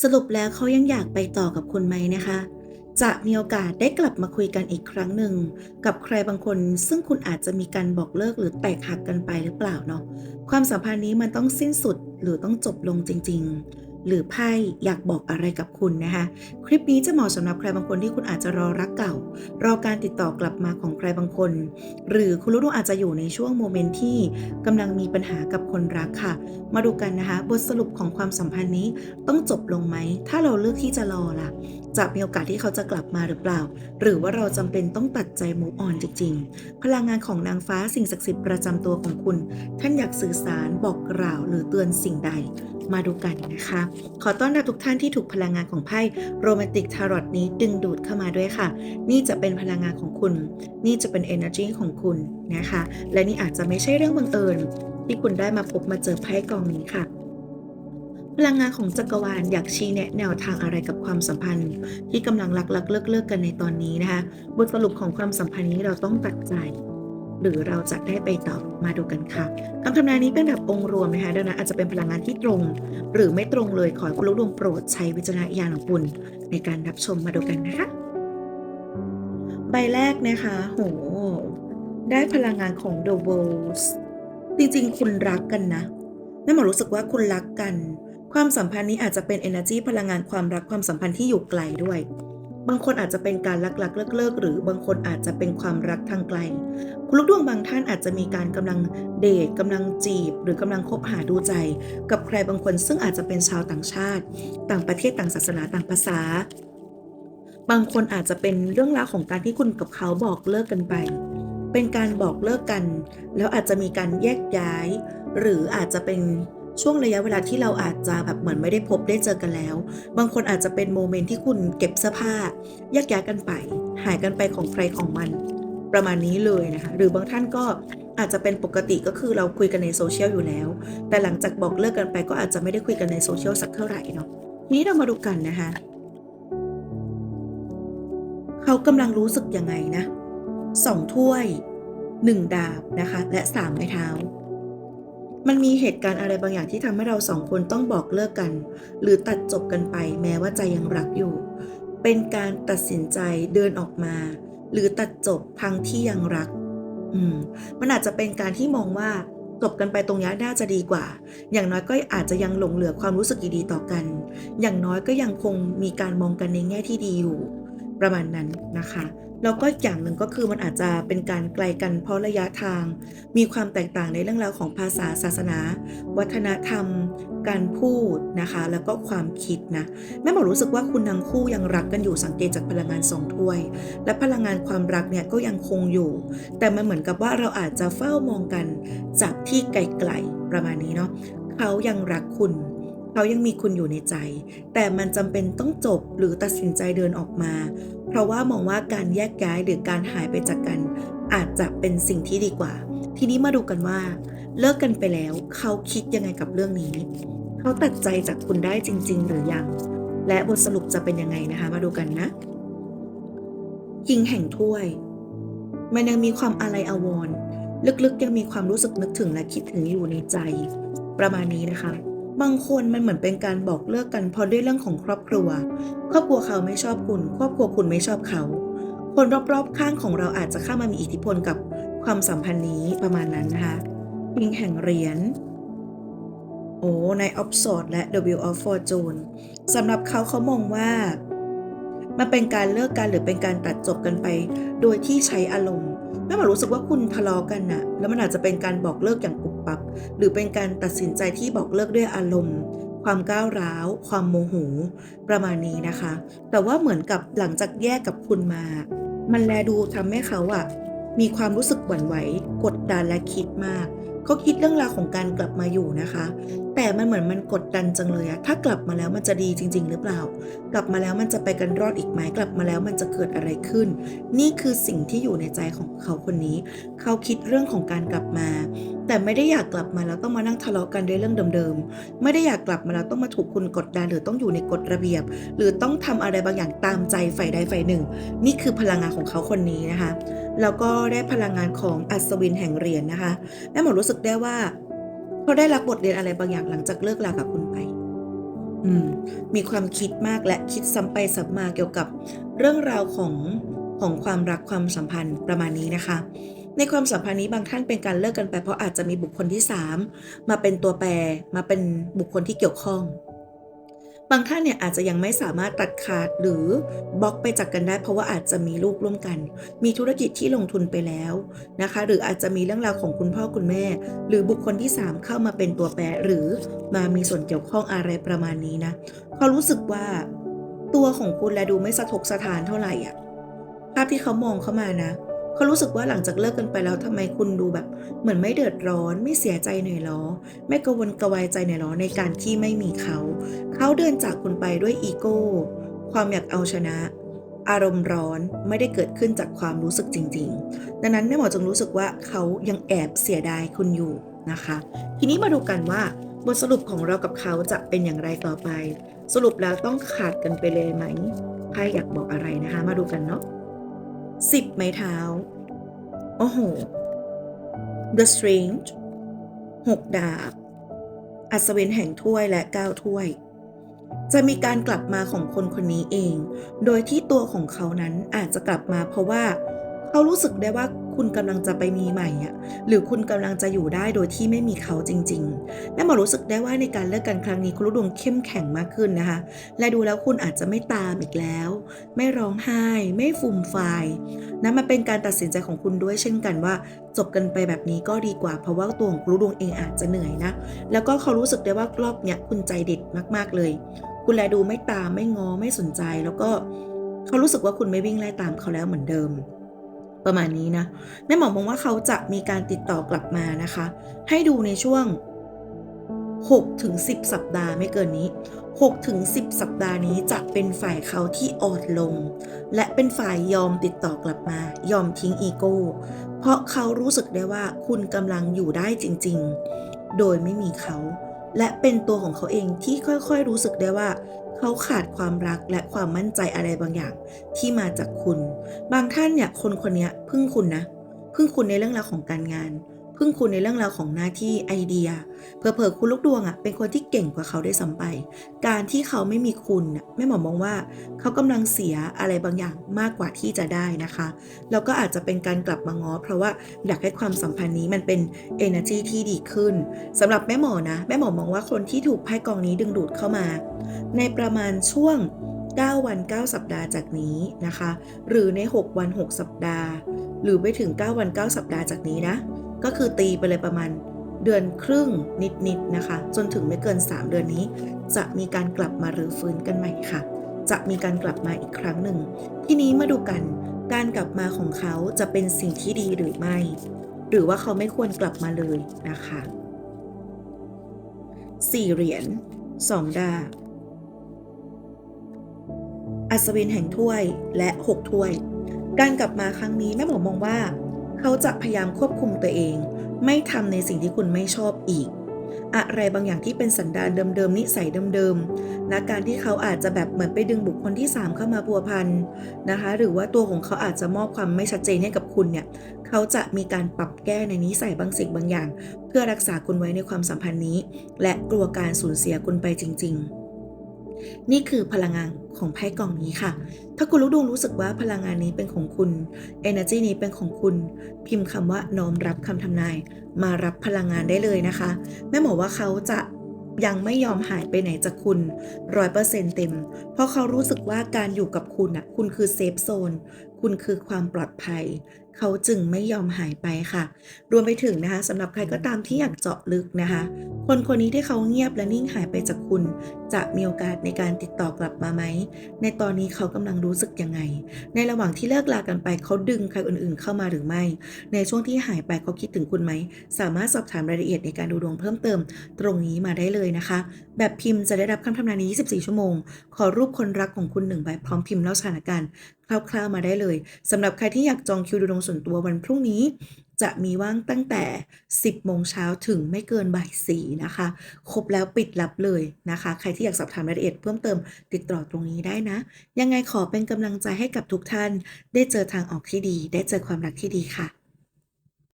สรุปแล้วเขายังอยากไปต่อกับคุณไหมนะคะ จะมีโอกาสได้กลับมาคุยกันอีกครั้งหนึ่ง กับใครบางคน ซึ่งคุณอาจจะมีการบอกเลิกหรือแตกหักกันไปหรือเปล่าเนาะความสัมพันธ์นี้มันต้องสิ้นสุดหรือต้องจบลงจริง ๆ หรือไพ่อยากบอกอะไรกับคุณนะคะ คลิปนี้จะเหมาะสำหรับใครบางคนที่คุณอาจจะรอรักเก่า รอการติดต่อกลับมาของใครบางคน หรือคุณรู้ดวงอาจจะอยู่ในช่วงโมเมนต์ที่กำลังมีปัญหากับคนรักค่ะ มาดูกันนะคะ บทสรุปของความสัมพันธ์นี้ต้องจบลงไหม ถ้าเราเลือกที่จะรอล่ะ จะมีโอกาสที่เขาจะกลับมาหรือเปล่า หรือว่าเราจำเป็นต้องตัดใจ move on จริง ๆ พลังงานของนางฟ้าสิ่งศักดิ์สิทธิ์ประจำตัวของคุณ ท่านอยากสื่อสารบอกกล่าว หรือเตือนสิ่งใด มาดูกันนะคะขอต้อนรับทุกท่านที่ถูกพลังงานของไพ่โรแมนติกทารอตนี้ดึงดูดเข้ามาด้วยค่ะ นี่จะเป็นพลังงานของคุณ นี่จะเป็น energy ของคุณนะคะ และนี่อาจจะไม่ใช่เรื่องบังเอิญ ที่คุณได้มาพบมาเจอไพ่กองนี้ค่ะพลังงานของจักรวาลอยากชี้แนะแนวทางอะไรกับความสัมพันธ์ ที่กำลังรักลักเลิกเลิกกันในตอนนี้นะคะ บทสรุปของความสัมพันธ์นี้เราต้องตัดใจ หรือเราจะได้ไปต่อมาดูกันค่ะคำทำนายนี้เป็นแบบองค์รวมนะคะดังนั้นอาจจะเป็นพลังงานที่ตรง หรือไม่ตรงเลยขอให้คุณลูกดวงโปรดใช้วิจารณญาณของคุณในการรับชมมาดูกันนะคะใบแรกนะคะ โห ได้พลังงานของ The World จริงๆ คุณรักกันนะนั่นหมายรู้สึกว่าคุณรักกัน ความสัมพันธ์นี้อาจจะเป็น energy พลังงานความรักความสัมพันธ์ที่อยู่ไกลด้วย บางคนอาจจะเป็นการรักลักเลิกเลิกหรือบางคนอาจจะเป็นความรักทางไกล คุณลูกดวงบางท่านอาจจะมีการกำลังเดทกำลังจีบ หรือกำลังคบหาดูใจ กับใครบางคนซึ่งอาจจะเป็นชาวต่างชาติ ต่างประเทศต่างศาสนาต่างภาษา บางคนอาจจะเป็นเรื่องราวของการที่คุณกับเขาบอกเลิกกันไป เป็นการบอกเลิกกัน แล้วอาจจะมีการแยกย้าย หรืออาจจะเป็น ช่วงระยะเวลาที่เราอาจจะแบบเหมือนไม่ได้พบได้เจอกันแล้ว บางคนอาจจะเป็นโมเมนต์ที่คุณเก็บเสื้อผ้าแยกย้ายกันไป หายกันไปของใครของมัน ประมาณนี้เลยนะคะ หรือบางท่านก็อาจจะเป็นปกติก็คือเราคุยกันในโซเชียลอยู่แล้ว แต่หลังจากบอกเลิกกันไปก็อาจจะไม่ได้คุยกันในโซเชียลสักเท่าไหร่เนาะทีนี้เรามาดูกันนะคะ เขากำลังรู้สึกยังไงนะสองถ้วยหนึ่งดาบนะคะ และสามไม้เท้า มันมีเหตุการณ์อะไรบางอย่างที่ทำให้เราสองคนต้องบอกเลิกกัน หรือตัดจบกันไปแม้ว่าใจยังรักอยู่ เป็นการตัดสินใจเดินออกมา หรือตัดจบทั้งที่ยังรัก อืม มันอาจจะเป็นการที่มองว่าจบกันไปตรงนี้น่าจะดีกว่า อย่างน้อยก็อาจจะยังหลงเหลือความรู้สึกดีๆต่อกัน อย่างน้อยก็ยังคงมีการมองกันในแง่ที่ดีอยู่ ประมาณนั้นนะคะ แล้วก็อย่างหนึ่งก็คือมันอาจจะเป็นการไกลกันเพราะระยะทาง มีความแตกต่างในเรื่องราวของภาษาศาสนา วัฒนธรรม การพูดนะคะ แล้วก็ความคิดนะแม่หมอรู้สึกว่าคุณทั้งคู่ยังรักกันอยู่สังเกตจากพลังงานสองถ้วย และพลังงานความรักเนี่ยก็ยังคงอยู่ แต่มันเหมือนกับว่าเราอาจจะเฝ้ามองกันจากที่ไกลๆประมาณนี้เนาะเขายังรักคุณ เขายังมีคุณอยู่ในใจ แต่มันจำเป็นต้องจบหรือตัดสินใจเดินออกมา เพราะว่ามองว่าการแยกย้ายหรือการหายไปจากกัน อาจจะเป็นสิ่งที่ดีกว่า ทีนี้มาดูกันว่า เลิกกันไปแล้วเขาคิดยังไงกับเรื่องนี้ เขาตัดใจจากคุณได้จริง ๆ หรือยัง และบทสรุปจะเป็นยังไงนะคะ มาดูกันนะคิงแห่งถ้วย มันยังมีความอาลัยอาวรณ์ลึกๆ ยังมีความรู้สึกนึกถึงและคิดถึงอยู่ในใจ ประมาณนี้นะคะ บางคนมันเหมือนเป็นการบอกเลิกกันเพราะด้วยเรื่องของครอบครัว ครอบครัวเขาไม่ชอบคุณ ครอบครัวคุณไม่ชอบเขา คนรอบๆข้างของเราอาจจะเข้ามามีอิทธิพลกับความสัมพันธ์นี้ประมาณนั้นนะคะคิงแห่งเหรียญโอ้ในออฟสอดและ W of Fortune สำหรับเขาเขามองว่า มันเป็นการเลิกกันหรือเป็นการตัดจบกันไป โดยที่ใช้อารมณ์แม่หมอรู้สึกว่าคุณทะเลาะกันนะแล้วมันอาจจะเป็นการบอกเลิกอย่างปุ ปับ หรือเป็นการตัดสินใจที่บอกเลิกด้วยอารมณ์ ความก้าวร้าว ความโมโห ประมาณนี้นะคะ แต่ว่าเหมือนกับหลังจากแยกกับคุณมา มันแลดูทำให้เขาอะมีความรู้สึกหวั่นไหว กดดันและคิดมาก เขาคิดเรื่องราวของการกลับมาอยู่นะคะ แต่มันเหมือนมันกดดันจังเลยอะถ้ากลับมาแล้วมันจะดีจริง ๆ หรือเปล่า กลับมาแล้วมันจะไปกันรอดอีกไหมกลับมาแล้วมันจะเกิดอะไรขึ้น นี่คือสิ่งที่อยู่ในใจของเขาคนนี้ เขาคิดเรื่องของการกลับมา แต่ไม่ได้อยากกลับมาแล้วต้องมานั่งทะเลาะกันด้วยเรื่องเดิมๆ ไม่ได้อยากกลับมาแล้วต้องมาถูกคุณกดดันหรือต้องอยู่ในกฎระเบียบ หรือต้องทำอะไรบางอย่างตามใจฝ่ายใดฝ่ายหนึ่ง นี่คือพลังงานของเขาคนนี้นะคะ แล้วก็ได้พลังงานของอัศวินแห่งเหรียญนะคะแม่หมอรู้สึกได้ว่า เขาได้รับบทเรียนอะไรบางอย่างหลังจากเลิกลากับคุณไป อืม มีความคิดมากและคิดซ้ำไปซ้ำมาเกี่ยวกับเรื่องราวของของความรักความสัมพันธ์ประมาณนี้นะคะ ในความสัมพันธ์นี้บางท่านเป็นการเลิกกันไปเพราะอาจจะมีบุคคลที่ 3 มาเป็นตัวแปรมาเป็นบุคคลที่เกี่ยวข้อง บางท่านเนี่ยอาจจะยังไม่สามารถตัดขาดหรือบล็อกไปจากกันได้ เพราะว่าอาจจะมีลูกร่วมกัน มีธุรกิจที่ลงทุนไปแล้วนะคะ หรืออาจจะมีเรื่องราวของคุณพ่อคุณแม่ หรือบุคคลที่ 3 เข้ามาเป็นตัวแปรหรือมามีส่วนเกี่ยวข้องอะไรประมาณนี้นะเขารู้สึกว่าตัวของคุณและดูไม่สะทกสะทานเท่าไหร่อะภาพที่เขามองเข้ามานะเเขารู้สึกว่าหลังจากเลิกกันไปแล้วทำไมคุณดูแบบ เหมือนไม่เดือดร้อน ไม่เสียใจหน่อยหรอ ไม่กังวลกระวายใจหน่อยหรอในการที่ไม่มีเขา เขาเดินจากคุณไปด้วยอีโก้ ความอยากเอาชนะ อารมณ์ร้อนไม่ได้เกิดขึ้นจากความรู้สึกจริง ๆ ดังนั้นแม่หมอจึงรู้สึกว่าเขายังแอบเสียดายคุณอยู่นะคะ ทีนี้มาดูกันว่าบทสรุปของเรากับเขาจะเป็นอย่างไรต่อไป สรุปแล้วต้องขาดกันไปเลยไหมไพ่อยากบอกอะไรนะคะ มาดูกันเนาะ สิบไม้เท้า โอ้โห The Strange หกดาบ อัศวินแห่งถ้วยและเก้าถ้วย จะมีการกลับมาของคนคนนี้เอง โดยที่ตัวของเขานั้นอาจจะกลับมาเพราะว่า เขารู้สึกได้ว่า คุณกำลังจะไปมีใหม่อะหรือคุณกำลังจะอยู่ได้โดยที่ไม่มีเขาจริงๆแม่หมอรู้สึกได้ว่าในการเลิกกันครั้งนี้คุณรู้ดวงเข้มแข็งมากขึ้นนะคะ และดูแล้วคุณอาจจะไม่ตามอีกแล้ว ไม่ร้องไห้ ไม่ฟูมฟายนะมันเป็นการตัดสินใจของคุณด้วยเช่นกันว่า จบกันไปแบบนี้ก็ดีกว่าเพราะว่าตัวของคุณรู้ดวงเองอาจจะเหนื่อยนะ แล้วก็เขารู้สึกได้ว่ารอบเนี้ยคุณใจเด็ดมากๆเลย คุณแลดูไม่ตามไม่งอไม่สนใจแล้วก็เขารู้สึกว่าคุณไม่วิ่งไล่ตามเขาแล้วเหมือนเดิม ประมาณนี้นะแม่หมอมองว่าเขาจะมีการติดต่อกลับมานะคะ ให้ดูในช่วง6ถึง10 สัปดาห์ไม่เกินนี้6ถึง10 สัปดาห์นี้จะเป็นฝ่ายเขาที่อ่อนลง และเป็นฝ่ายยอมติดต่อกลับมา ยอมทิ้งอีโก้ เพราะเขารู้สึกได้ว่าคุณกำลังอยู่ได้จริงๆ โดยไม่มีเขา และเป็นตัวของเขาเองที่ค่อยๆรู้สึกได้ว่า เขาขาดความรักและความมั่นใจอะไรบางอย่างที่มาจากคุณ บางท่านเนี่ยคนคนนี้พึ่งคุณนะพึ่งคุณในเรื่องราวของการงาน พึ่งคุณในเรื่องราวของหน้าที่ไอเดียเผลอๆคุณลูกดวงอะ่ะเป็นคนที่เก่งกว่าเขาได้ซ้ำไป การที่เขาไม่มีคุณน่ะแม่หมอมองว่า เขากำลังเสียอะไรบางอย่างมากกว่าที่จะได้นะคะแล้วก็อาจจะเป็นการกลับมาง้อเพราะว่าอยากให้ความสัมพันธ์นี้มันเป็น energy ที่ดีขึ้นสำหรับแม่หมอนะ แม่หมอมองว่าคนที่ถูกไพ่กองนี้ดึงดูดเข้ามา ในประมาณช่วง 9 วัน 9 สัปดาห์จากนี้นะคะ หรือใน 6 วัน 6 สัปดาห์ หรือไปถึง 9 วัน 9 สัปดาห์จากนี้นะ ก็คือตีไปเลยประมาณเดือนครึ่งนิดๆนะคะ จนถึงไม่เกิน 3 เดือนนี้ จะมีการกลับมารื้อฟื้นกันใหม่ค่ะ จะมีการกลับมาอีกครั้งหนึ่ง ทีนี้มาดูกัน การกลับมาของเขาจะเป็นสิ่งที่ดีหรือไม่ หรือว่าเขาไม่ควรกลับมาเลยนะคะสี่เหรียญสองดาบ อัศวินแห่งถ้วยและ 6 ถ้วย การกลับมาครั้งนี้แม่หมอมองว่า เขาจะพยายามควบคุมตัวเอง ไม่ทำในสิ่งที่คุณไม่ชอบอีก อะไรบางอย่างที่เป็นสันดานเดิมๆนิสัยเดิมๆและการที่เขาอาจจะแบบเหมือนไปดึงบุคคลที่ 3 เข้ามาพัวพันนะคะ หรือว่าตัวของเขาอาจจะมอบความไม่ชัดเจนให้กับคุณเนี่ยเขาจะมีการปรับแก้ในนิสัยบางสิ่งบางอย่าง เพื่อรักษาคุณไว้ในความสัมพันธ์นี้ และกลัวการสูญเสียคุณไปจริง ๆ นี่คือพลังงานของไพ่กองนี้ค่ะ ถ้าคุณรู้ดวงรู้สึกว่าพลังงานนี้เป็นของคุณ energy นี้เป็นของคุณ พิมพ์คำว่าน้อมรับคำทำนาย มารับพลังงานได้เลยนะคะ แม่หมอว่าเขาจะยังไม่ยอมหายไปไหนจากคุณร้อยเปอร์เซ็นต์เต็ม เพราะเขารู้สึกว่าการอยู่กับคุณอะ คุณคือเซฟโซน คุณคือความปลอดภัย เขาจึงไม่ยอมหายไปค่ะ รวมไปถึงนะคะสำหรับใครก็ตามที่อยากเจาะลึกนะคะ คนคนนี้ที่เขาเงียบและนิ่งหายไปจากคุณ จะมีโอกาสในการติดต่อกลับมาไหม ในตอนนี้เขากำลังรู้สึกยังไง ในระหว่างที่เลิกลากันไปเขาดึงใครอื่นๆ เข้ามาหรือไม่ ในช่วงที่หายไปเขาคิดถึงคุณไหม สามารถสอบถามรายละเอียดในการดูดวงเพิ่มเติม ตรงนี้มาได้เลยนะคะ แบบพิมพ์จะได้รับคำทำนายใน 24 ชั่วโมง ขอรูปคนรักของคุณหนึ่งใบพร้อมพิมพ์เล่าสถานการณ์คร่าวๆมาได้เลยสำหรับใครที่อยากจองคิวดูดวงส่วนตัววันพรุ่งนี้ จะมีว่างตั้งแต่ 10โมงเช้าถึงไม่เกินบ่ายสี่นะคะ ครบแล้วปิดรับเลยนะคะ ใครที่อยากสอบถามรายละเอียดเพิ่มเติมติดต่อตรงนี้ได้นะ ยังไงขอเป็นกำลังใจให้กับทุกท่าน ได้เจอทางออกที่ดี ได้เจอความรักที่ดีค่ะ